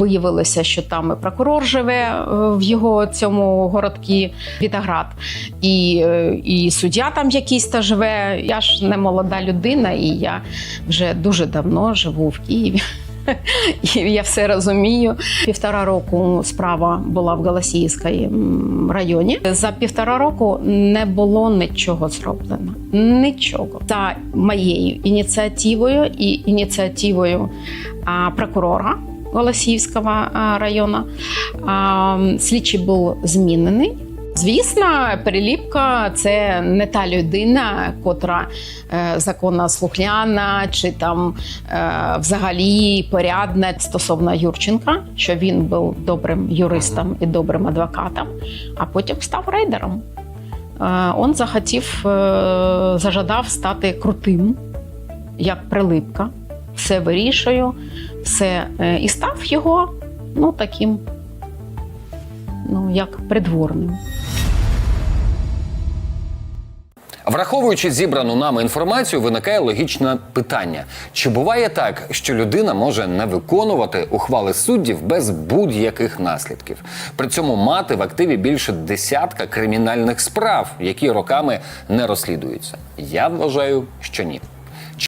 Виявилося, що там і прокурор живе е, в його цьому городкі Вітаград, і, е, і суддя там якийсь та живе. Я ж не молода людина, і я вже дуже давно живу в Києві. І я все розумію. Півтора року справа була в Голосіївському районі. За півтора року не було нічого зроблено. Нічого. За моєю ініціативою і ініціативою прокурора Голосіївського а, району слідчий був змінений. Звісно, переліпка це не та людина, котра е, законослухняна чи там е, взагалі порядна стосовно Юрченка, що він був добрим юристом і добрим адвокатом, а потім став рейдером. Е, он захотів, е, зажадав стати крутим, як прилипка, все вирішую, все е, і став його ну, таким, ну, як придворним. Враховуючи зібрану нами інформацію, виникає логічне питання: чи буває так, що людина може не виконувати ухвали суддів без будь-яких наслідків, при цьому мати в активі більше десятка кримінальних справ, які роками не розслідуються? Я вважаю, що ні.